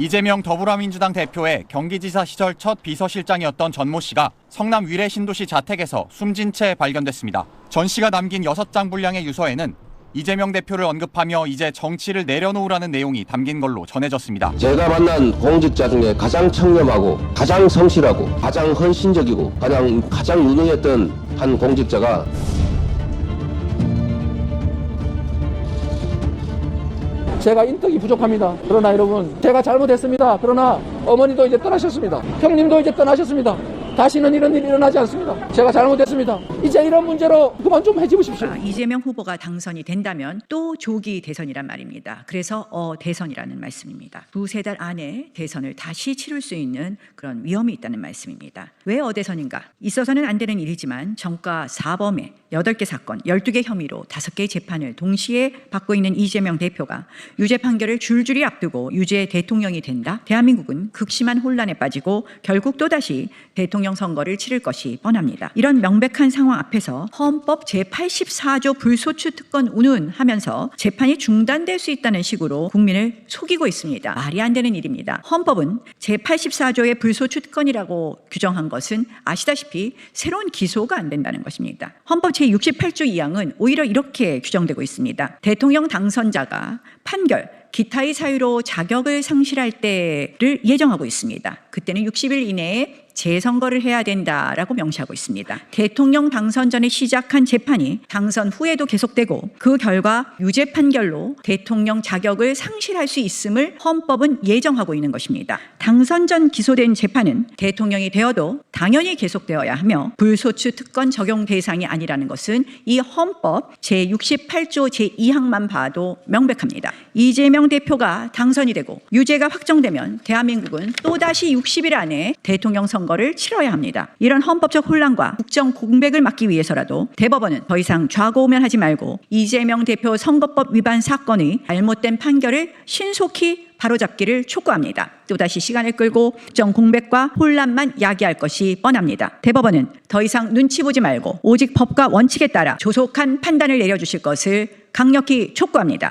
이재명 더불어민주당 대표의 경기지사 시절 첫 비서실장이었던 전모 씨가 성남 위례 신도시 자택에서 숨진 채 발견됐습니다. 전 씨가 남긴 6장 분량의 유서에는 이재명 대표를 언급하며 이제 정치를 내려놓으라는 내용이 담긴 걸로 전해졌습니다. 제가 만난 공직자 중에 가장 청렴하고 가장 성실하고 가장 헌신적이고 가장 가장 유능했던 한 공직자가 제가 인덕이 부족합니다. 그러나 여러분, 제가 잘못했습니다. 그러나 어머니도 이제 떠나셨습니다. 형님도 이제 떠나셨습니다. 다시는 이런 일이 일어나지 않습니다. 제가 잘못했습니다. 이제 이런 문제로 그만 좀 해지십시오. 아, 이재명 후보가 당선이 된다면 또 조기 대선이란 말입니다. 그래서 어 대선이라는 말씀입니다. 두세 달 안에 대선을 다시 치를 수 있는 그런 위험이 있다는 말씀입니다. 왜 어대선인가? 있어서는 안 되는 일이지만 정가 4범에 8개 사건, 12개 혐의로 5개의 재판을 동시에 받고 있는 이재명 대표가 유죄 판결을 줄줄이 앞두고 유죄 대통령이 된다? 대한민국은 극심한 혼란에 빠지고 결국 또다시 대통령 선거를 치를 것이 뻔합니다. 이런 명백한 상황 앞에서 헌법 제84조 불소추 특권 운운 하면서 재판이 중단될 수 있다는 식으로 국민을 속이고 있습니다. 말이 안 되는 일입니다. 헌법은 제84조의 불소추 특권이라고 규정한 것은 아시다시피 새로운 기소가 안 된다는 것입니다. 헌법 제68조 2항은 오히려 이렇게 규정되고 있습니다. 대통령 당선자가 판결 기타의 사유로 자격을 상실할 때를 예정하고 있습니다. 그때는 60일 이내에 재선거를 해야 된다라고 명시하고 있습니다. 대통령 당선 전에 시작한 재판이 당선 후에도 계속되고 그 결과 유죄 판결로 대통령 자격을 상실할 수 있음을 헌법은 예정하고 있는 것입니다. 당선 전 기소된 재판은 대통령이 되어도 당연히 계속되어야 하며 불소추 특권 적용 대상이 아니라는 것은 이 헌법 제68조 제2항만 봐도 명백합니다. 이재명 대표가 당선이 되고 유죄가 확정되면 대한민국은 또다시 60일 안에 대통령 선 거를 치러야 합니다. 이런 헌법적 혼란과 국정 공백을 막기 위해서라도 대법원은 더 이상 좌고우면하지 말고 이재명 대표 선거법 위반 사건의 잘못된 판결을 신속히 바로잡기를 촉구합니다. 또다시 시간을 끌고 국정 공백과 혼란만 야기할 것이 뻔합니다. 대법원은 더 이상 눈치 보지 말고 오직 법과 원칙에 따라 조속한 판단을 내려주실 것을 강력히 촉구합니다.